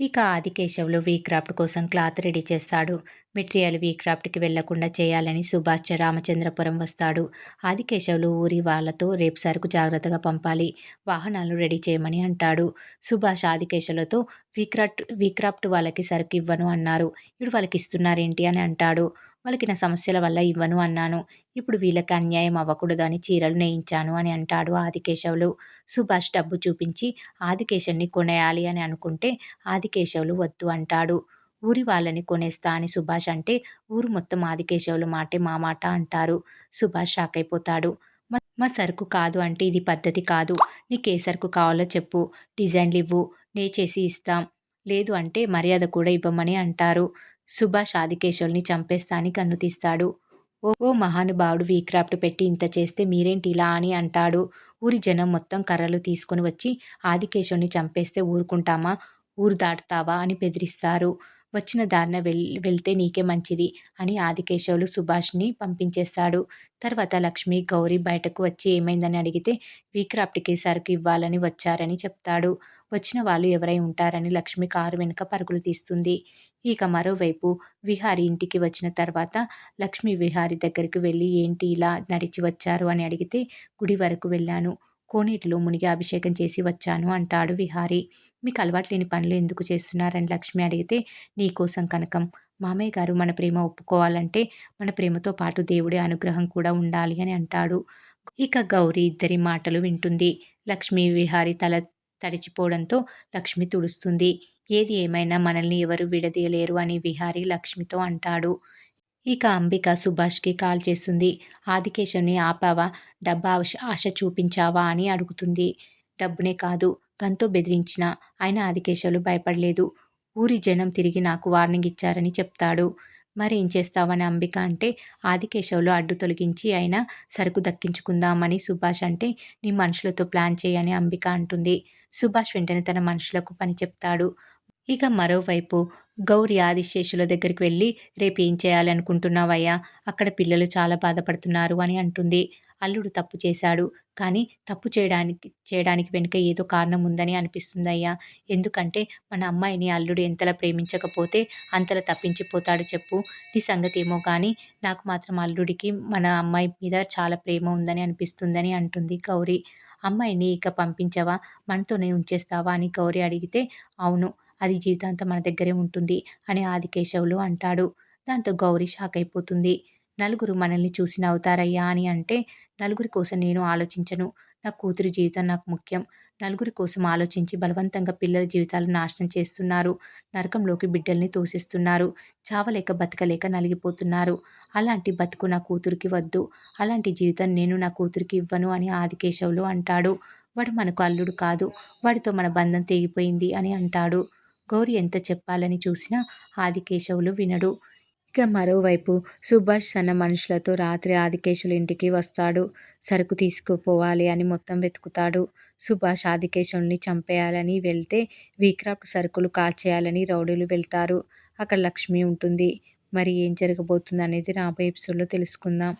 ఇక ఆదికేశవులు వీక్రాఫ్ట్ కోసం క్లాత్ రెడీ చేస్తాడు. మెటీరియల్ వీక్రాఫ్ట్కి వెళ్ళకుండా చేయాలని సుభాష్ రామచంద్రపురం వస్తాడు. ఆదికేశవులు ఊరి వాళ్ళతో రేపు సరుకు జాగ్రత్తగా పంపాలి. వాహనాలు రెడీ చేయమని అంటాడు. సుభాష్ ఆదికేశవులతో వీక్రాఫ్ట్ వీక్రాఫ్ట్ వాళ్ళకి సరుకు ఇవ్వను అన్నారు. ఇప్పుడు వాళ్ళకి ఇస్తున్నారేంటి? అని అంటాడు. వాళ్ళకి నా సమస్యల వల్ల ఇవ్వను అన్నాను. ఇప్పుడు వీళ్ళకి అన్యాయం అవ్వకూడదు అని చీరలు నేయించాను అని అంటాడు ఆదికేశవులు. సుభాష్ డబ్బు చూపించి ఆదికేశవుని కొనేయాలి అని అనుకుంటే ఆదికేశవులు వద్దు అంటాడు. ఊరి వాళ్ళని కొనేస్తా అని సుభాష్ అంటే ఊరు మొత్తం ఆదికేశవులు మాటే మా మాట అంటారు. సుభాష్ షాక్ అయిపోతాడు. మా సరుకు కాదు అంటే ఇది పద్ధతి కాదు. నీకు ఏ సరుకు కావాలో చెప్పు. డిజైన్లు ఇవ్వు. నే చేసి ఇస్తాం. లేదు అంటే మర్యాద కూడా ఇవ్వమని అంటారు. సుభాష్ ఆదికేశవుల్ని చంపేస్తా అని కన్ను తీస్తాడు. ఓ మహానుభావుడు వీక్రాఫ్ట్ పెట్టి ఇంత చేస్తే మీరేంటి ఇలా అని అంటాడు. ఊరి జనం మొత్తం కర్రలు తీసుకొని వచ్చి ఆదికేశవుని చంపేస్తే ఊరుకుంటామా? ఊరు దాటుతావా? అని బెదిరిస్తారు. వచ్చిన దారిన వెల్ వెళ్తే నీకే మంచిది అని ఆదికేశవులు సుభాష్ని పంపించేస్తాడు. తర్వాత లక్ష్మి గౌరీ బయటకు వచ్చి ఏమైందని అడిగితే వీక్రాఫ్ట్కి సరుకు ఇవ్వాలని వచ్చారని చెప్తాడు. వచ్చిన వాళ్ళు ఎవరై ఉంటారని లక్ష్మి కారు వెనుక పరుగులు తీస్తుంది. ఇక మరోవైపు విహారి ఇంటికి వచ్చిన తర్వాత లక్ష్మి విహారి దగ్గరికి వెళ్ళి ఏంటి ఇలా నడిచి వచ్చారు? అని అడిగితే గుడి వరకు వెళ్ళాను. కోనేటిలో మునిగి అభిషేకం చేసి వచ్చాను అంటాడు విహారి. మీకు అలవాటు లేని పనులు ఎందుకు చేస్తున్నారని లక్ష్మి అడిగితే నీకోసం కనకం. మామయ్య గారు మన ప్రేమ ఒప్పుకోవాలంటే మన ప్రేమతో పాటు దేవుడి అనుగ్రహం కూడా ఉండాలి అని అంటాడు. ఇక గౌరీ ఇద్దరి మాటలు వింటుంది. లక్ష్మి విహారి తల తడిచిపోవడంతో లక్ష్మి తుడుస్తుంది. ఏది ఏమైనా మనల్ని ఎవరు విడదీయలేరు అని విహారి లక్ష్మితో అంటాడు. ఇక అంబిక సుభాష్కి కాల్ చేస్తుంది. ఆదికేశవుని ఆపావా? డబ్బా ఆశ ఆశ చూపించావా అని అడుగుతుంది. డబ్బునే కాదు గంతో బెదిరించిన. ఆయన ఆదికేశవులు భయపడలేదు. ఊరి జనం తిరిగి నాకు వార్నింగ్ ఇచ్చారని చెప్తాడు. మరి ఏం చేస్తావని అంబిక అంటే ఆదికేశవులు అడ్డు తొలగించి అయినా సరుకు దక్కించుకుందామని సుభాష్ అంటే నీ మనుషులతో ప్లాన్ చేయని అంబిక అంటుంది. సుభాష్ వెంటనే తన మనుషులకు పని చెప్తాడు. ఇక మరోవైపు గౌరి ఆదిశేషుల దగ్గరికి వెళ్ళి రేపు ఏం చేయాలనుకుంటున్నావయ్యా అక్కడ పిల్లలు చాలా బాధపడుతున్నారు అని అంటుంది. అల్లుడు తప్పు చేశాడు. కానీ తప్పు చేయడానికి చేయడానికి వెనుక ఏదో కారణం ఉందని అనిపిస్తుందయ్యా. ఎందుకంటే మన అమ్మాయిని అల్లుడు ఎంతలా ప్రేమించకపోతే అంతలా తప్పించిపోతాడు చెప్పు. నీ సంగతి ఏమో కానీ నాకు మాత్రం అల్లుడికి మన అమ్మాయి మీద చాలా ప్రేమ ఉందని అనిపిస్తుందని అంటుంది గౌరీ. అమ్మాయిని ఇక పంపించవా? మనతోనే ఉంచేస్తావా? అని గౌరీ అడిగితే అవును. అది జీవితాంతం మన దగ్గరే ఉంటుంది అని ఆదికేశవులు అంటాడు. దాంతో గౌరీ షాక్ అయిపోతుంది. నలుగురు మనల్ని చూసి నవ్వుతారయ్యా అని అంటే నలుగురి కోసం నేను ఆలోచించను. నా కూతురి జీవితం నాకు ముఖ్యం. నలుగురి కోసం ఆలోచించి బలవంతంగా పిల్లల జీవితాలు నాశనం చేస్తున్నారు. నరకంలోకి బిడ్డల్ని తోసిస్తున్నారు. చావలేక బతకలేక నలిగిపోతున్నారు. అలాంటి బతుకు నా కూతురికి వద్దు. అలాంటి జీవితం నేను నా కూతురికి ఇవ్వను అని ఆదికేశవులు అంటాడు. వాడు మనకు అల్లుడు కాదు. వాడితో మన బంధం తెగిపోయింది అని అంటాడు. గౌరి ఎంత చెప్పాలని చూసినా ఆదికేశవులు వినడు. ఇక మరోవైపు సుభాష్ తన మనుషులతో రాత్రి ఆదికేశుల ఇంటికి వస్తాడు. సరుకు తీసుకుపోవాలి అని మొత్తం వెతుకుతాడు. సుభాష్ ఆదికేశవుల్ని చంపేయాలని వెళ్తే వీక్రాఫ్ట్ సరుకులు కాల్చేయాలని రౌడీలు వెళ్తారు. అక్కడ లక్ష్మి ఉంటుంది. మరి ఏం జరగబోతుంది అనేది రాబోయే ఎపిసోడ్లో తెలుసుకుందాం.